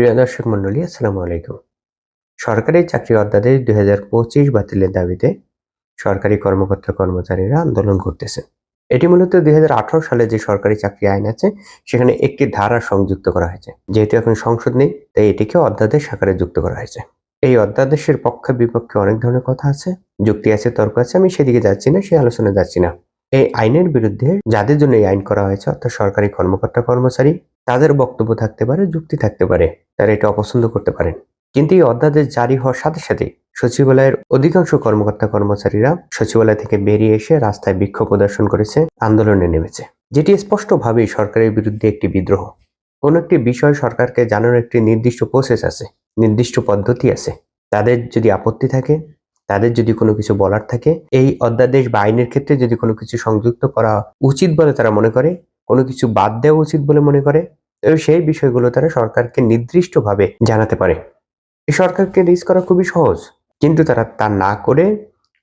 প্রিয় দর্শক মন্ডলী আসসালামু আলাইকুম। সরকারি চাকরি অধ্যাদেশ দুই হাজার পঁচিশ বাতিলের দাবিতে সরকারি কর্মকর্তা কর্মচারীরা আন্দোলন করতেছে। এটি মূলত দুই হাজার আঠারো সালে যে সরকারি চাকরি আইন আছে, সেখানে একটি ধারা সংযুক্ত করা হয়েছে। যেহেতু এখন সংসদ নেই, তাই এটিকে অধ্যাদেশ আকারে যুক্ত করা হয়েছে। এই অধ্যাদেশের পক্ষে বিপক্ষে অনেক ধরনের কথা আছে, যুক্তি আছে, তর্ক আছে, আমি সেদিকে যাচ্ছি না সেই আলোচনায় যাচ্ছি না। এই আইনের বিরুদ্ধে যাদের জন্য এই আইন করা হয়েছে, অর্থাৎ সরকারি কর্মকর্তা কর্মচারী তাদের বক্তব্য থাকতে পারে, যুক্তি থাকতে পারে, তারা এটা অপছন্দ করতে পারেন। কিন্তু এই অধ্যাদেশ জারি হওয়ার সাথে সাথে সচিবালয়ের অধিকাংশ কর্মকর্তা কর্মচারীরা সচিবালয় থেকে বেরিয়ে এসে রাস্তায় বিক্ষোভ প্রদর্শন করেছে, আন্দোলনে নেমেছে। যেটি স্পষ্টভাবেই সরকারের বিরুদ্ধে একটি বিদ্রোহ। কোন একটি বিষয় সরকারকে জানানোর একটি নির্দিষ্ট প্রসেস আছে, নির্দিষ্ট পদ্ধতি আছে। তাদের যদি আপত্তি থাকে, তাদের যদি কোনো কিছু বলার থাকে, এই অধ্যাদেশ বা আইনের ক্ষেত্রে যদি কোনো কিছু সংযুক্ত করা উচিত বলে তারা মনে করে কোনো কিছু বাদ দেওয়া উচিত বলে মনে করে তবে সেই বিষয়গুলো তারা সরকারকে নির্দিষ্টভাবে জানাতে পারে। এই সরকারকে রিস করা খুবই সহজ, কিন্তু তারা তা না করে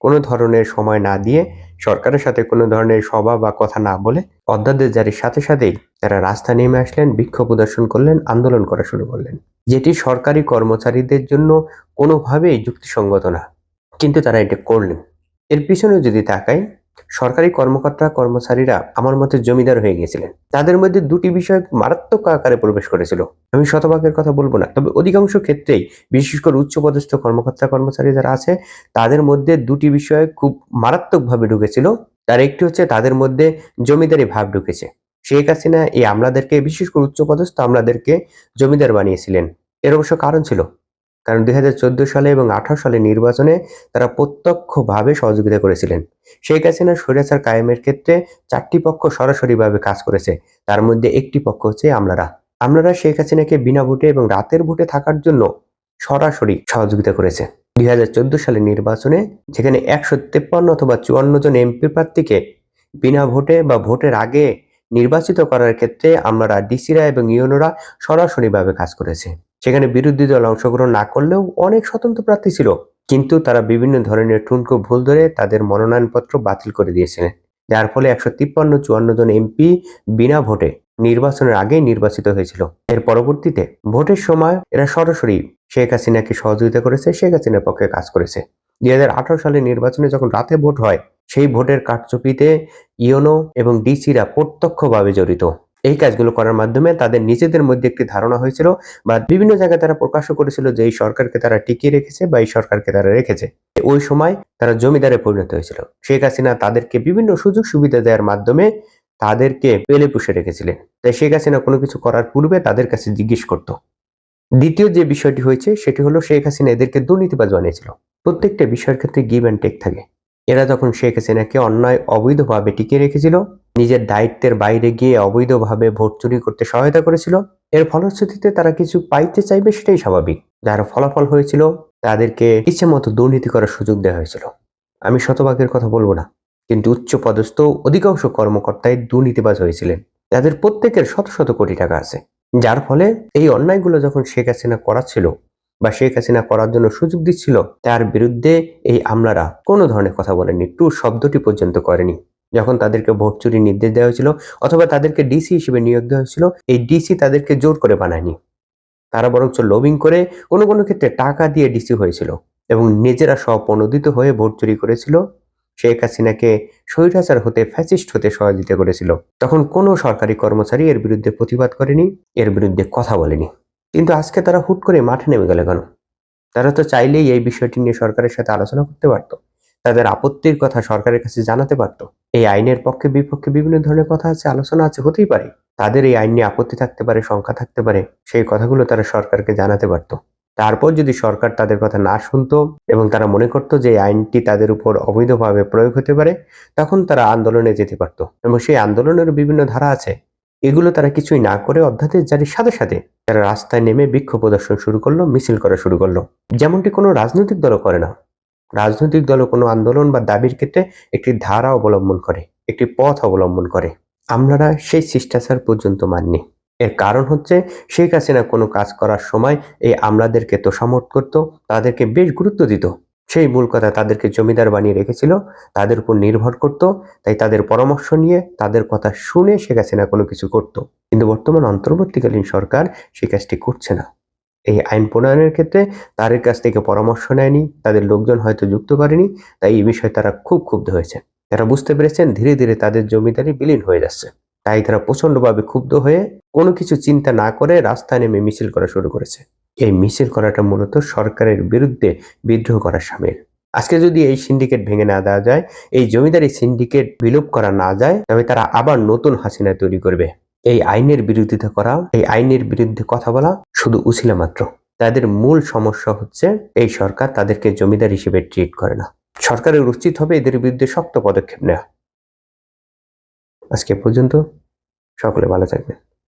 কোনো ধরনের সময় না দিয়ে সরকারের সাথে কোনো ধরনের সভা বা কথা না বলে অধ্যাদেশ জারির সাথে সাথেই তারা রাস্তা নেমে আসলেন, বিক্ষোভ প্রদর্শন করলেন, আন্দোলন করা শুরু করলেন। যেটি সরকারি কর্মচারীদের জন্য কোনোভাবেই যুক্তিসঙ্গত না, কিন্তু তারা এটা করলেন। এর পিছনে যদি তাকাই সরকারি কর্মকর্তা, কর্মচারীরা আমার মতে জমিদার হয়ে গিয়েছিলেন। তাদের মধ্যে দুটি বিষয় মারাত্মক আকারে প্রবেশ করেছিল। আমি শতভাগের কথা বলব না, তবে অধিকাংশ ক্ষেত্রেই, বিশেষ করে উচ্চপদস্থ কর্মকর্তা, কর্মচারী যারা আছে, তাদের মধ্যে দুটি বিষয় খুব মারাত্মকভাবে ঢুকেছিল। তার একটি হচ্ছে তাদের মধ্যে জমিদারি ভাব ঢুকেছে। শেখ হাসিনা এই আমলাদেরকে, বিশেষ করে উচ্চপদস্থ আমলাদেরকে জমিদার বানিয়েছিলেন। এর অবশ্য কারণ ছিল কারণ দুই হাজার চোদ্দ সালে এবং আঠারো সালে নির্বাচনে তারা প্রত্যক্ষভাবে সহযোগিতা করেছিলেন। শেখ হাসিনা স্বৈরাচার কায়েমের ক্ষেত্রে চারটি পক্ষ সরাসরিভাবে কাজ করেছে। তার মধ্যে একটি পক্ষ হচ্ছে আমলারা। আমলারা শেখ হাসিনাকে বিনা ভোটে এবং রাতের ভোটে থাকার জন্য সরাসরি সহযোগিতা করেছে। দুই সালে নির্বাচনে যেখানে একশো তেপ্পান্ন অথবা চুয়ান্ন জন এমপি প্রার্থীকে বিনা ভোটে বা ভোটের আগে নির্বাচিত করার ক্ষেত্রে আমরা ডিসিরা এবং ইউনোরা সরাসরিভাবে কাজ করেছে। সেখানে বিরোধী দল অংশগ্রহণ না করলেও অনেক স্বতন্ত্র প্রার্থী ছিল। কিন্তু তারা বিভিন্ন ধরনের ঠুনকো ভুল ধরে তাদের মনোনয়নপত্র বাতিল করে দিয়েছিলেন। যার ফলে একশো তিপ্পান্ন চুয়ান্ন জন এমপি বিনা ভোটে নির্বাচনের আগেই নির্বাচিত হয়েছিল। এর পরবর্তীতে ভোটের সময় এরা সরাসরি শেখ হাসিনাকে সহযোগিতা করেছে, শেখ হাসিনার পক্ষে কাজ করেছে। দুই হাজার আঠারো সালে নির্বাচনে যখন রাতে ভোট হয়, সেই ভোটের কারচুপিতে ইওনো এবং ডিসিরা প্রত্যক্ষভাবে জড়িত। এই কাজগুলো করার মাধ্যমে তাদের নিজেদের মধ্যে একটি ধারণা হয়েছিল বা বিভিন্ন জায়গায় তারা প্রকাশও করেছিল যে এই সরকারকে তারা টিকিয়ে রেখেছে বা এই সরকারকে তারা রেখেছে। ওই সময় তারা জমিদারে পরিণত হয়েছিল। শেখ হাসিনা তাদেরকে বিভিন্ন সুযোগ সুবিধা দেওয়ার মাধ্যমে তাদেরকে পেলে পুষে রেখেছিলেন। তাই শেখ হাসিনা কোনো কিছু করার পূর্বে তাদের কাছে জিজ্ঞেস করত। দ্বিতীয় যে বিষয়টি হয়েছে সেটি হলো শেখ হাসিনা এদেরকে দুর্নীতিবাজ বানিয়েছিল। প্রত্যেকটা বিষয়ের ক্ষেত্রে গিভ অ্যান্ড টেক থাকে। এরা যখন শেখ হাসিনাকে অন্যায় অবৈধভাবে টিকিয়ে রেখেছিল, নিজের দায়িত্বের বাইরে গিয়ে অবৈধভাবে ভোট চুরি করতে সহায়তা করেছিল। এর ফলশ্রুতিতে তারা কিছু পাইতে চাইবে সেটাই স্বাভাবিক। যার ফলাফল হয়েছিল, তাদেরকে ইচ্ছে মতো দুর্নীতি করার সুযোগ দেওয়া হয়েছিল। আমি শতভাগের কথা বলব না, কিন্তু উচ্চ পদস্থ অধিকাংশ কর্মকর্তাই দুর্নীতিবাজ হয়েছিলেন। তাদের প্রত্যেকের শত শত কোটি টাকা আছে। যার ফলে এই অন্যায়গুলো যখন শেখ হাসিনা করাচ্ছিল বা শেখ হাসিনা করার জন্য সুযোগ দিচ্ছিল, তার বিরুদ্ধে এই আমলারা কোনো ধরনের কথা বলেনি টু শব্দটি পর্যন্ত করেনি। যখন তাদেরকে ভোট চুরির নির্দেশ দেওয়া হয়েছিল অথবা তাদেরকে ডিসি হিসেবে নিয়োগ দেওয়া হয়েছিল, এই ডিসি তাদেরকে জোর করে বানায়নি। তারা বরঞ্চ লবিং করে কোনো কোনো ক্ষেত্রে টাকা দিয়ে ডিসি হয়েছিল এবং নিজেরা স্বপ্রণোদিত হয়ে ভোট চুরি করেছিল। শেখ হাসিনাকে স্বৈরাচার হতে ফ্যাসিস্ট হতে সহযোগিতা করেছিল। তখন কোনো সরকারি কর্মচারী এর বিরুদ্ধে প্রতিবাদ করেনি, এর বিরুদ্ধে কথা বলেনি। কিন্তু আজকে তারা হুট করে মাঠে নেমে গেল কেন? তারা তো চাইলেই এই বিষয়টি নিয়ে সরকারের সাথে আলোচনা করতে পারত। তাদের আপত্তির কথা সরকারের কাছে জানাতে পারত। এই আইনের পক্ষে বিপক্ষে বিভিন্ন ধরনের কথা আছে, আলোচনা আছে, হতেই পারে। তাদের এই আইন নিয়ে আপত্তি থাকতে পারে, শঙ্কা থাকতে পারে, সেই কথাগুলো তারা সরকারকে জানাতে পারত। তারপর যদি সরকার তাদের কথা না শুনতো এবং তারা মনে করত যে আইনটি তাদের উপর অবৈধভাবে প্রয়োগ হতে পারে, তখন তারা আন্দোলনে যেতে পারত। এবং সেই আন্দোলনের বিভিন্ন ধারা আছে। এগুলো তারা কিছুই না করে অধ্যাদেশ জারির সাথে সাথে তারা রাস্তায় নেমে বিক্ষোভ প্রদর্শন শুরু করল, মিছিল করা শুরু করল। যেমনটি কোনো রাজনৈতিক দলও করে না। রাজনৈতিক দলও কোনো আন্দোলন বা দাবির ক্ষেত্রে একটি ধারা অবলম্বন করে, একটি পথ অবলম্বন করে। আমরা সেই শিষ্টাচার পর্যন্ত মাননি। এর কারণ হচ্ছে শেখ হাসিনা কোনো কাজ করার সময় এই আমলাদেরকে তো সমর্থ করত, তাদেরকে বেশ গুরুত্ব দিত। সেই মূল কথা তাদেরকে জমিদার বানিয়ে রেখেছিল, তাদের উপর নির্ভর করত, তাই তাদের পরামর্শ নিয়ে, তাদের কথা শুনে শেখ হাসিনা কোনো কিছু করত। কিন্তু বর্তমান অন্তর্বর্তীকালীন সরকার সেই কাজটি করছে না। এই আইন প্রণয়নের ক্ষেত্রে তাদের কাছ থেকে পরামর্শ নেয়নি, তাদের লোকজন হয়তো যুক্ত করেনি, তাই এই বিষয়ে তারা খুব ক্ষুব্ধ হয়েছে। তারা বুঝতে পেরেছেন ধীরে ধীরে তাদের জমিদারি বিলীন হয়ে যাচ্ছে। তাই তারা প্রচন্ডভাবে ক্ষুব্ধ হয়ে কোনো কিছু চিন্তা না করে রাস্তায় নেমে মিছিল করা শুরু করেছে। এই মিছিল করাটা মূলত সরকারের বিরুদ্ধে বিদ্রোহ করার সামিল। আজকে যদি এই সিন্ডিকেট ভেঙে না দেওয়া যায়, এই জমিদারি সিন্ডিকেট বিলোপ করা না যায়, তবে তারা আবার নতুন হাসিনা তৈরি করবে। এই আইনের বিরোধিতা করা, এই আইনের বিরুদ্ধে কথা বলা শুধু উছিলা মাত্র। তাদের মূল সমস্যা হচ্ছে, এই সরকার তাদেরকে জমিদার হিসেবে ট্রিট করে না। সরকারের উচিত হবে এদের বিরুদ্ধে শক্ত পদক্ষেপ নেওয়া। আজকে পর্যন্ত, সকলে ভালো থাকবেন।